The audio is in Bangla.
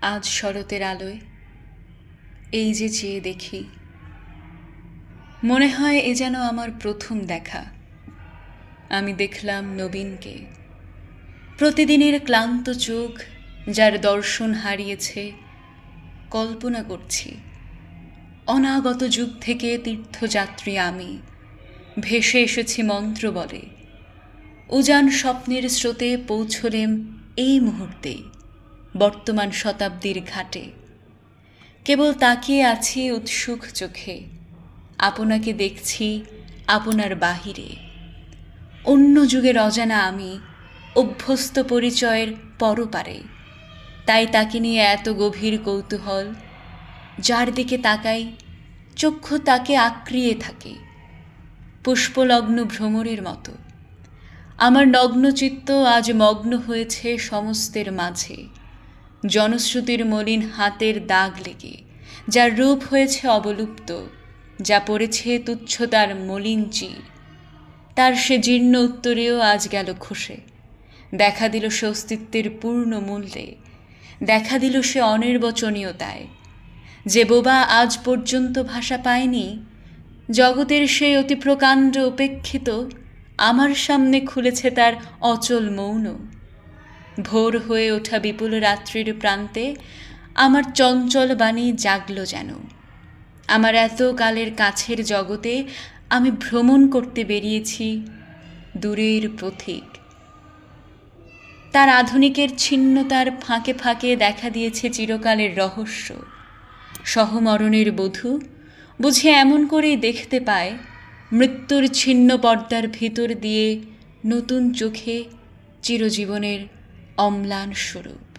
আজ শরতের আলোয়। এই যে চেয়ে দেখি। মনে হয় এ যেন আমার প্রথম দেখা। আমি দেখলাম নবীনকে। প্রতিদিনের ক্লান্ত চোখ যার দর্শন হারিয়েছে, কল্পনা করছি। অনাগত যুগ থেকে তীর্থযাত্রী আমি। ভেসে এসেছি মন্ত্র বলে। উজান স্বপ্নের স্রোতে পৌঁছলেম এই মুহূর্তে। বর্তমান শতাব্দীর ঘাটে। কেবল তাকিয়ে আছি উৎসুক চোখে। আপনাকে দেখছি আপনার বাহিরে। অন্য যুগের অজানা আমি, অভ্যস্ত পরিচয়ের পরপারে। তাই তাকে নিয়ে এত গভীর কৌতূহল, যার দিকে তাকাই, চক্ষু তাকে আক্রিয়ে থাকে। পুষ্পলগ্ন ভ্রমরের মতো। আমার নগ্নচিত্ত আজ মগ্ন হয়েছে সমস্তের মাঝে। জনশ্রুতির মলিন হাতের দাগ লেগে, যার রূপ হয়েছে অবলুপ্ত, যা পড়েছে তুচ্ছতার মলিন চির। তার সে জীর্ণ উত্তরেও আজ গেল খসে। দেখা দিল সে অস্তিত্বের পূর্ণ মূল্যে। দেখা দিল সে অনির্বচনীয়তায়। যে বোবা আজ পর্যন্ত ভাষা পায়নি, জগতের সেই অতি প্রকাণ্ড উপেক্ষিত, আমার সামনে খুলেছে তার অচল মৌন। ভোর হয়ে ওঠা বিপুল রাত্রির প্রান্তে আমার চঞ্চল বাণী জাগল যেন। আমার এত কালের কাছের জগতে আমি ভ্রমণ করতে বেরিয়েছি দূরের পথিক। তার আধুনিকের ছিন্নতার ফাঁকে ফাঁকে দেখা দিয়েছে চিরকালের রহস্য। সহমরণের বধূ বুঝে এমন করেই দেখতে পায় মৃত্যুর ছিন্ন পর্দার ভিতর দিয়ে নতুন চোখে চিরজীবনের অম্লান স্বরূপ